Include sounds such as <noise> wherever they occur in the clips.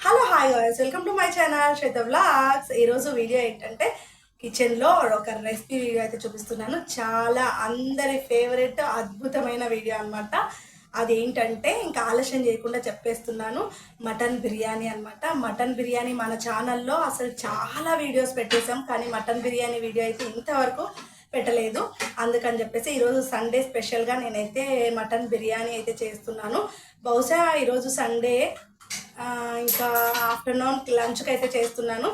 Hello hi guys welcome to my channel Shweta vlogs ఈరోజు video ఏంటంటే కిచెన్లో ఒక రెసిపీ వీడియో అయితే చూపిస్తున్నాను. చాలా అందరి ఫేవరెట్ అద్భుతమైన వీడియో అనమాట అదేంటంటే ఇంకా ఆలస్యం చేయకుండా చెప్పేస్తున్నాను. మటన్ బిర్యానీ అన్నమాట. మటన్ బిర్యానీ మన ఛానల్లో అసలు చాలా వీడియోస్ పెట్టేశాం. కానీ మటన్ బిర్యానీ వీడియో అయితే ఇంతవరకు పెట్టలేదు. అందుకని చెప్పేసి ఈరోజు సండే స్పెషల్గా నేనైతే మటన్ బిర్యానీ అయితే చేస్తున్నాను. బహుశా ఈరోజు సండే ఇంకా ఆఫ్టర్నూన్ లంచ్కి అయితే చేస్తున్నాను.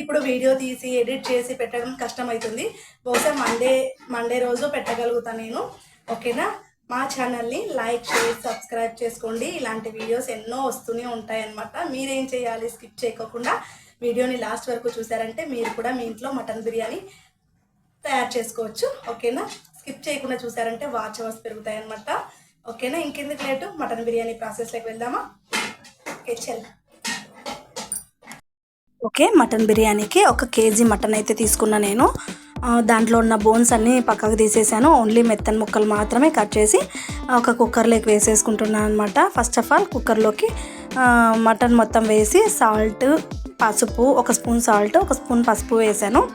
ఇప్పుడు వీడియో తీసి ఎడిట్ చేసి పెట్టడం కష్టమవుతుంది బహుశా మండే మండే రోజు పెట్టగలుగుతాను నేను. ఓకేనా? మా ఛానల్ని లైక్ షేర్ సబ్స్క్రైబ్ చేసుకోండి. ఇలాంటి వీడియోస్ ఎన్నో వస్తూనే ఉంటాయన్నమాట మీరేం చేయాలి? స్కిప్ చేయకోకుండా వీడియోని లాస్ట్ వరకు చూసారంటే మీరు కూడా మీ ఇంట్లో మటన్ బిర్యానీ తయారు చేసుకోవచ్చు. ఓకేనా? స్కిప్ చేయకుండా చూసారంటే వాచ్ అవర్స్ పెరుగుతాయన్నమాట. ఓకేనా? ఇంకెందుకు లేటు మటన్ బిర్యానీ ప్రాసెస్లోకి వెళ్దామా? ఓకే మటన్ బిర్యానీకి ఒక కేజీ మటన్ అయితే తీసుకున్నా నేను. దాంట్లో ఉన్న బోన్స్ అన్నీ పక్కకు తీసేసాను. ఓన్లీ మెత్తని ముక్కలు మాత్రమే కట్ చేసి ఒక కుక్కర్లోకి వేసేసుకుంటున్నాను అనమాట ఫస్ట్ ఆఫ్ ఆల్ కుక్కర్లోకి మటన్ మొత్తం వేసి సాల్ట్ పసుపు ఒక స్పూన్ సాల్ట్ ఒక స్పూన్ పసుపు వేసాను.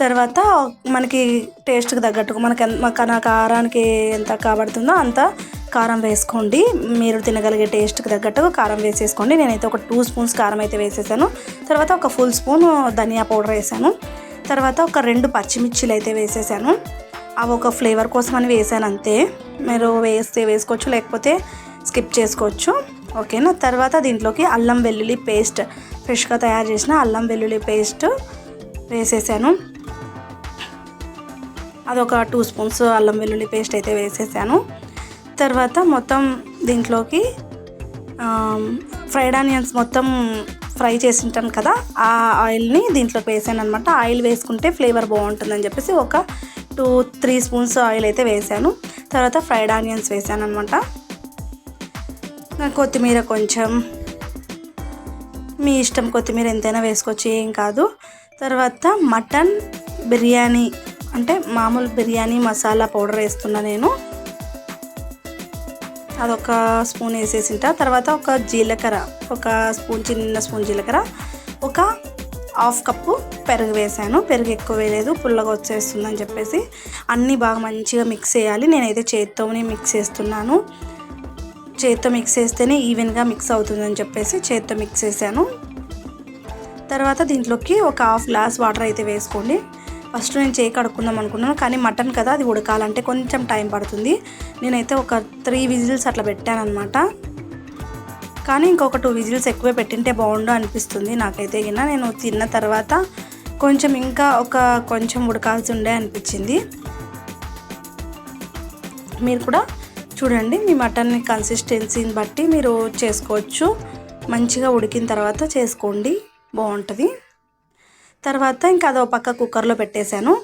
తర్వాత మనకి టేస్ట్కి తగ్గట్టుగా మనకి ఎంత- మన కారానికి ఎంత కాబడుతుందో అంత కారం వేసుకోండి. మీరు తినగలిగే టేస్ట్కి తగ్గట్టుగా కారం వేసేసుకోండి. నేనైతే ఒక టూ స్పూన్స్ కారం అయితే వేసేసాను. తర్వాత ఒక ఫుల్ స్పూన్ ధనియా పౌడర్ వేసాను. తర్వాత ఒక రెండు పచ్చిమిర్చిలు అయితే వేసేసాను. అవి ఒక ఫ్లేవర్ కోసం అని వేసాను అంతే. మీరు వేస్తే వేసుకోవచ్చు లేకపోతే స్కిప్ చేసుకోవచ్చు. ఓకేనా? తర్వాత దీంట్లోకి అల్లం వెల్లుల్లి పేస్ట్ ఫ్రెష్గా తయారు చేసిన అల్లం వెల్లుల్లి పేస్ట్ వేసేసాను. అదొక టూ స్పూన్స్ అల్లం వెల్లుల్లి పేస్ట్ అయితే వేసేసాను. తర్వాత మొత్తం దీంట్లోకి ఫ్రైడ్ ఆనియన్స్ మొత్తం ఫ్రై చేసి ఉంటాను కదా ఆ ఆయిల్ని దీంట్లోకి వేసాను అనమాట ఆయిల్ వేసుకుంటే ఫ్లేవర్ బాగుంటుందని చెప్పేసి ఒక టూ త్రీ స్పూన్స్ ఆయిల్ అయితే వేసాను. తర్వాత ఫ్రైడ్ ఆనియన్స్ వేసాను అనమాట కొత్తిమీర కొంచెం మీ ఇష్టం కొత్తిమీర ఎంతైనా వేసుకోవచ్చు ఏం కాదు. తర్వాత మటన్ బిర్యానీ అంటే మామూలు బిర్యానీ మసాలా పౌడర్ వేస్తున్నా నేను. అదొక స్పూన్ వేసేసింట. తర్వాత ఒక జీలకర్ర ఒక స్పూన్ చిన్న స్పూన్ జీలకర్ర ఒక హాఫ్ కప్పు పెరుగు వేసాను. పెరుగు ఎక్కువ వేయలేదు పుల్లగా వచ్చేస్తుందని చెప్పేసి అన్నీ బాగా మంచిగా మిక్స్ చేయాలి. నేనైతే చేత్తోనే మిక్స్ చేస్తున్నాను. చేత్తో మిక్స్ చేస్తేనే ఈవెన్గా మిక్స్ అవుతుందని చెప్పేసి చేత్తో మిక్స్ చేశాను. తర్వాత దీంట్లోకి ఒక హాఫ్ గ్లాస్ వాటర్ అయితే వేసుకోండి. ఫస్ట్ నేను చేయి కడుక్కుందాం అనుకున్నాను కానీ మటన్ కదా అది ఉడకాలంటే కొంచెం టైం పడుతుంది. నేనైతే ఒక త్రీ విజిల్స్ అట్లా పెట్టాను అనమాట కానీ ఇంకొక టూ విజిల్స్ ఎక్కువే పెట్టింటే బాగుండు అనిపిస్తుంది నాకైతే. గిన నేను తిన్న తర్వాత కొంచెం ఇంకా ఒక కొంచెం ఉడకాల్సి ఉండే అనిపించింది. మీరు కూడా చూడండి మీ మటన్ కన్సిస్టెన్సీని బట్టి మీరు చేసుకోవచ్చు. మంచిగా ఉడికిన తర్వాత చేసుకోండి బాగుంటుంది. తర్వాత ఇంకా అదో పక్క కుక్కర్లో పెట్టేశాను.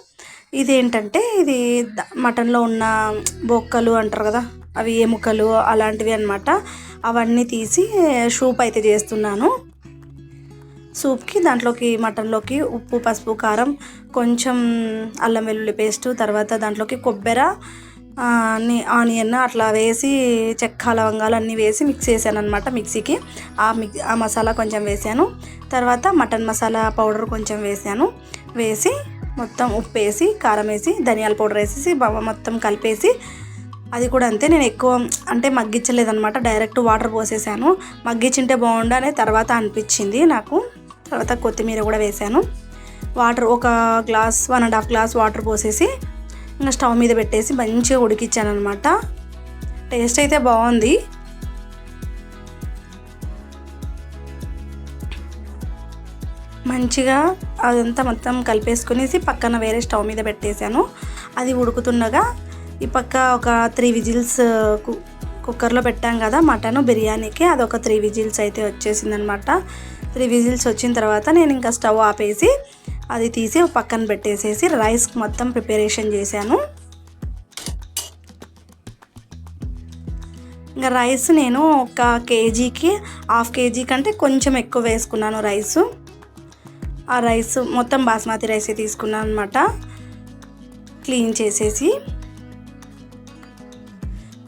ఇది ఏంటంటే ఇది మటన్లో ఉన్న బొక్కలు అంటారు కదా అవి ఎముకలు అలాంటివి అన్నమాట. అవన్నీ తీసి సూప్ అయితే చేస్తున్నాను. సూప్కి దాంట్లోకి మటన్లోకి ఉప్పు పసుపు కారం కొంచెం అల్లం వెల్లుల్లి పేస్ట్ తర్వాత దాంట్లోకి కొబ్బరి ఆనియన్ అట్లా వేసి చెక్క లవంగాలు అన్నీ వేసి మిక్స్ చేశాను అనమాట మిక్సీకి. ఆ మిక్ ఆ మసాలా కొంచెం వేసాను. తర్వాత మటన్ మసాలా పౌడర్ కొంచెం వేసాను. వేసి మొత్తం ఉప్పు వేసి కారం వేసి ధనియాల పౌడర్ వేసేసి బాగా మొత్తం కలిపేసి అది కూడా అంతే. నేను ఎక్కువ అంటే మగ్గించలేదనమాట డైరెక్ట్ వాటర్ పోసేసాను. మగ్గించింటే బాగుండు అనే తర్వాత అనిపించింది నాకు. తర్వాత కొత్తిమీర కూడా వేసాను. వాటర్ ఒక glass one and half glass water పోసేసి ఇంకా స్టవ్ మీద పెట్టేసి మంచిగా ఉడికిచ్చాను అనమాట టేస్ట్ అయితే బాగుంది. మంచిగా అదంతా మొత్తం కలిపేసుకునేసి పక్కన వేరే స్టవ్ మీద పెట్టేశాను. అది ఉడుకుతుండగా ఈ పక్క ఒక త్రీ విజిల్స్కు కుక్కర్లో పెట్టాం కదా మటన్ బిర్యానీకి అదొక త్రీ విజిల్స్ అయితే వచ్చేసిందనమాట త్రీ విజిల్స్ వచ్చిన తర్వాత నేను ఇంకా స్టవ్ ఆపేసి అది తీసి ఒక పక్కన పెట్టేసేసి రైస్ మొత్తం ప్రిపరేషన్ చేశాను. ఇంకా రైస్ నేను ఒక కేజీకి హాఫ్ కేజీ కంటే కొంచెం ఎక్కువ వేసుకున్నాను రైసు. ఆ రైస్ మొత్తం బాస్మతి రైసే తీసుకున్నాను అనమాట క్లీన్ చేసేసి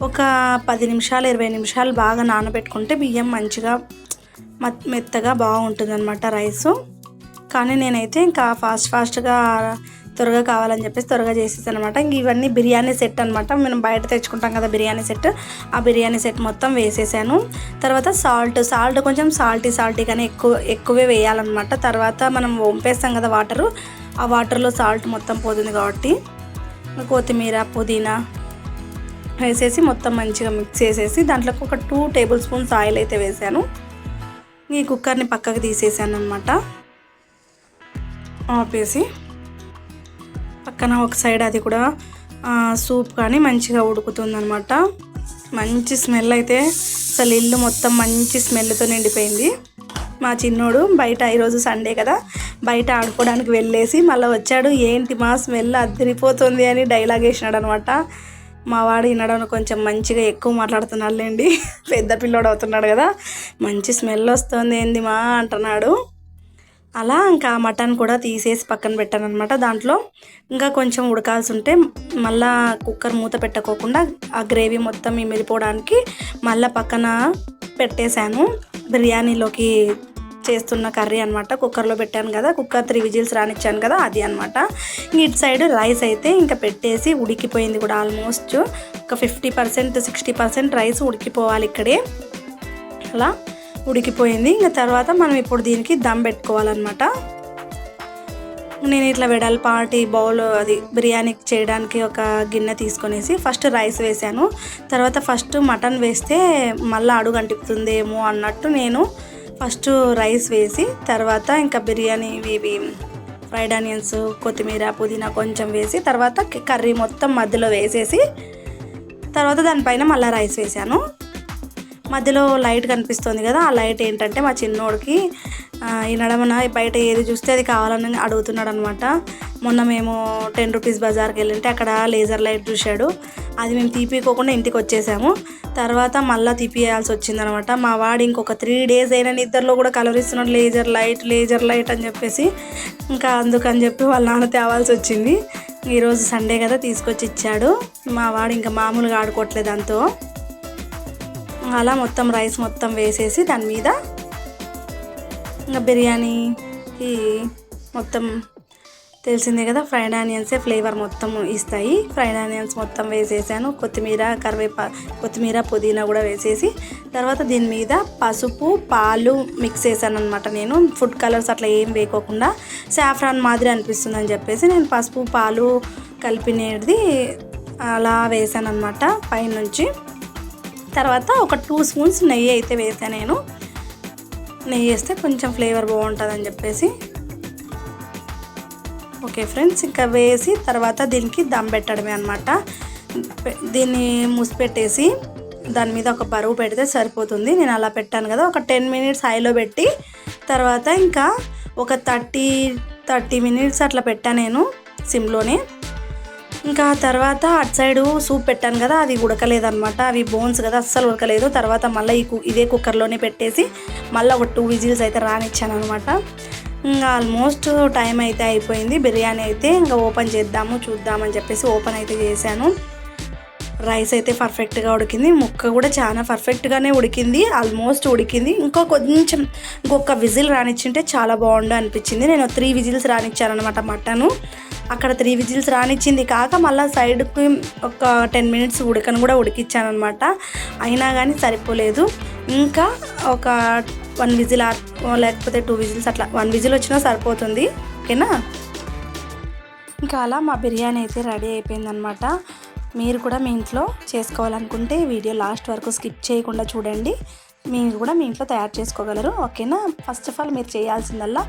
ఒక పది నిమిషాలు ఇరవై నిమిషాలు బాగా నానబెట్టుకుంటే బియ్యం మంచిగా మెత్తగా బాగుంటుంది అనమాట రైసు. కానీ నేనైతే ఇంకా ఫాస్ట్ ఫాస్ట్గా త్వరగా కావాలని చెప్పేసి త్వరగా చేసేసాను అనమాట ఇంక ఇవన్నీ బిర్యానీ సెట్ అనమాట మనం బయట తెచ్చుకుంటాం కదా బిర్యానీ సెట్. ఆ బిర్యానీ సెట్ మొత్తం వేసేసాను. తర్వాత సాల్ట్ సాల్ట్ కొంచెం సాల్టీ సాల్టీ కానీ ఎక్కువ ఎక్కువే వేయాలన్నమాట. తర్వాత మనం వంపేస్తాం కదా వాటరు. ఆ వాటర్లో సాల్ట్ మొత్తం పోతుంది కాబట్టి కొత్తిమీర పుదీనా వేసేసి మొత్తం మంచిగా మిక్స్ చేసేసి దాంట్లోకి ఒక టూ టేబుల్ స్పూన్స్ ఆయిల్ అయితే వేసాను. ఈ కుక్కర్ని పక్కకు తీసేసాను అనమాట ఆపేసి పక్కన ఒక సైడ్ అది కూడా సూప్ కానీ మంచిగా ఉడుకుతుందనమాట మంచి స్మెల్ అయితే అసలు ఇల్లు మొత్తం మంచి స్మెల్తో నిండిపోయింది. మా చిన్నోడు బయట ఈరోజు సండే కదా బయట ఆడుకోవడానికి వెళ్ళేసి మళ్ళీ వచ్చాడు ఏంటి మా స్మెల్ అద్దరిపోతుంది అని డైలాగ్ వేసినాడు అనమాట మా వాడు వినడం కొంచెం మంచిగా ఎక్కువ మాట్లాడుతున్నాడులేండి. <laughs> పెద్ద పిల్లోడు అవుతున్నాడు కదా మంచి స్మెల్ వస్తుంది ఏంది మా అంటున్నాడు. అలా ఇంకా మటన్ కూడా తీసేసి పక్కన పెట్టాను అనమాట దాంట్లో ఇంకా కొంచెం ఉడకాల్సి ఉంటే మళ్ళా కుక్కర్ మూత పెట్టకోకుండా ఆ గ్రేవీ మొత్తం మిరిపోవడానికి మళ్ళీ పక్కన పెట్టేశాను. బిర్యానీలోకి చేస్తున్న కర్రీ అనమాట కుక్కర్లో పెట్టాను కదా కుక్కర్ త్రీ విజిల్స్ రానిచ్చాను కదా అది అనమాట ఇటు సైడ్ రైస్ అయితే ఇంకా పెట్టేసి ఉడికిపోయింది కూడా ఆల్మోస్ట్. ఒక fifty percent sixty percent rice ఉడికిపోవాలి ఇక్కడే. అలా ఉడికిపోయింది. ఇంకా తర్వాత మనం ఇప్పుడు దీనికి దమ్ పెట్టుకోవాలన్నమాట. నేను ఇట్లా వెడల్పాటి బౌల్ అది బిర్యానీ చేయడానికి ఒక గిన్నె తీసుకొనేసి ఫస్ట్ రైస్ వేసాను. తర్వాత ఫస్ట్ మటన్ వేస్తే మళ్ళీ అడుగు అంటిపుతుందేమో అన్నట్టు నేను ఫస్ట్ రైస్ వేసి తర్వాత ఇంకా బిర్యానీ ఇవి ఫ్రైడ్ ఆనియన్స్ కొత్తిమీర పుదీనా కొంచెం వేసి తర్వాత కర్రీ మొత్తం మధ్యలో వేసేసి తర్వాత దానిపైన మళ్ళీ రైస్ వేసాను. మధ్యలో లైట్ కనిపిస్తుంది కదా ఆ లైట్ ఏంటంటే మా చిన్నోడికి ఈ నడమన బయట ఏది చూస్తే అది కావాలని అడుగుతున్నాడు అనమాట మొన్న మేము టెన్ రూపీస్ బజార్కి వెళ్ళింటే అక్కడ లేజర్ లైట్ చూశాడు. అది మేము తీపికోకుండా ఇంటికి వచ్చేసాము. తర్వాత మళ్ళీ తీపియాల్సి వచ్చిందనమాట. మా వాడు ఇంకొక త్రీ డేస్ అయినా నిద్రలో కూడా కలర్ ఇస్తున్నాడు లేజర్ లైట్ లేజర్ లైట్ అని చెప్పేసి. ఇంకా అందుకని చెప్పి వాళ్ళ నాన్న తేవాల్సి వచ్చింది. ఈరోజు సండే కదా తీసుకొచ్చి ఇచ్చాడు. మా వాడు ఇంకా మామూలుగా ఆడుకోవట్లేదు దాంతో. అలా మొత్తం రైస్ మొత్తం వేసేసి దాని మీద ఇంకా బిర్యానీకి మొత్తం తెలిసిందే కదా ఫ్రైడ్ ఆనియన్సే ఫ్లేవర్ మొత్తం ఇస్తాయి. ఫ్రైడ్ ఆనియన్స్ మొత్తం వేసేసాను. కొత్తిమీర కరివేపా కొత్తిమీర పుదీనా కూడా వేసేసి తర్వాత దీని మీద పసుపు పాలు మిక్స్ చేశాను అనమాట నేను. ఫుడ్ కలర్స్ అట్లా ఏం వేయకోకుండా సాఫ్రాన్ మాదిరి అనిపిస్తుంది అని చెప్పేసి నేను పసుపు పాలు కలిపినది అలా వేసాను అనమాట పైనుంచి. తర్వాత ఒక టూ స్పూన్స్ నెయ్యి అయితే వేస్తాను నేను. నెయ్యి వేస్తే కొంచెం ఫ్లేవర్ బాగుంటుందని చెప్పేసి. ఓకే ఫ్రెండ్స్ ఇంకా వేసి తర్వాత దీనికి దమ్ పెట్టడమే అనమాట దీన్ని మూసిపెట్టేసి దాని మీద ఒక బరువు పెడితే సరిపోతుంది. నేను అలా పెట్టాను కదా ఒక టెన్ మినిట్స్ హైలో పెట్టి తర్వాత ఇంకా ఒక థర్టీ థర్టీ మినిట్స్ అట్లా పెట్టాను నేను సిమ్లోనే. ఇంకా తర్వాత అటు సైడు సూప్ పెట్టాను కదా అది ఉడకలేదనమాట అవి బోన్స్ కదా అస్సలు ఉడకలేదు. తర్వాత మళ్ళీ ఈ కు ఇదే కుక్కర్లోనే పెట్టేసి మళ్ళీ ఒక టూ విజిల్స్ అయితే రానిచ్చాను అనమాట ఇంకా ఆల్మోస్ట్ టైం అయితే అయిపోయింది. బిర్యానీ అయితే ఇంకా ఓపెన్ చేద్దాము చూద్దామని చెప్పేసి ఓపెన్ అయితే చేశాను. రైస్ అయితే పర్ఫెక్ట్గా ఉడికింది. ముక్క కూడా చాలా పర్ఫెక్ట్గానే ఉడికింది. ఆల్మోస్ట్ ఉడికింది. ఇంకా కొంచెం ఇంకొక విజిల్ రానిచ్చింటే చాలా బాగుండు అనిపించింది. నేను త్రీ విజిల్స్ రానిచ్చానమాట మటను. అక్కడ త్రీ విజిల్స్ రానిచ్చింది కాక మళ్ళీ సైడ్కి ఒక టెన్ మినిట్స్ ఉడకను కూడా ఉడికిచ్చానమాట అనమాట అయినా కానీ సరిపోలేదు. ఇంకా ఒక వన్ విజిల్ లేకపోతే టూ విజిల్స్ అట్లా వన్ విజిల్ వచ్చినా సరిపోతుంది. ఓకేనా? ఇంకా అలా మా బిర్యానీ అయితే రెడీ అయిపోయిందనమాట మీరు కూడా మీ ఇంట్లో చేసుకోవాలనుకుంటే వీడియో లాస్ట్ వరకు స్కిప్ చేయకుండా చూడండి. మీరు కూడా మీ ఇంట్లో తయారు చేసుకోగలరు ఓకేనా? ఫస్ట్ ఆఫ్ ఆల్ మీరు చేయాల్సిందల్లా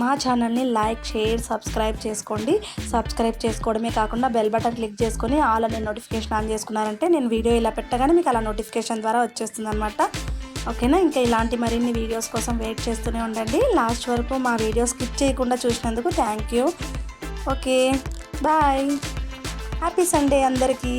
మా ఛానల్ని లైక్ షేర్ సబ్స్క్రైబ్ చేసుకోండి. సబ్స్క్రైబ్ చేసుకోవడమే కాకుండా బెల్ బటన్ క్లిక్ చేసుకొని ఆల్ అనే నోటిఫికేషన్ ఆన్ చేసుకున్నారంటే నేను వీడియో ఇలా పెట్టగానే మీకు అలా నోటిఫికేషన్ ద్వారా వచ్చేస్తుంది అనమాట ఓకేనా? ఇంకా ఇలాంటి మరిన్ని వీడియోస్ కోసం వెయిట్ చేస్తూనే ఉండండి. లాస్ట్ వరకు మా వీడియో స్కిప్ చేయకుండా చూసినందుకు thank you okay bye happy Sunday అందరికీ.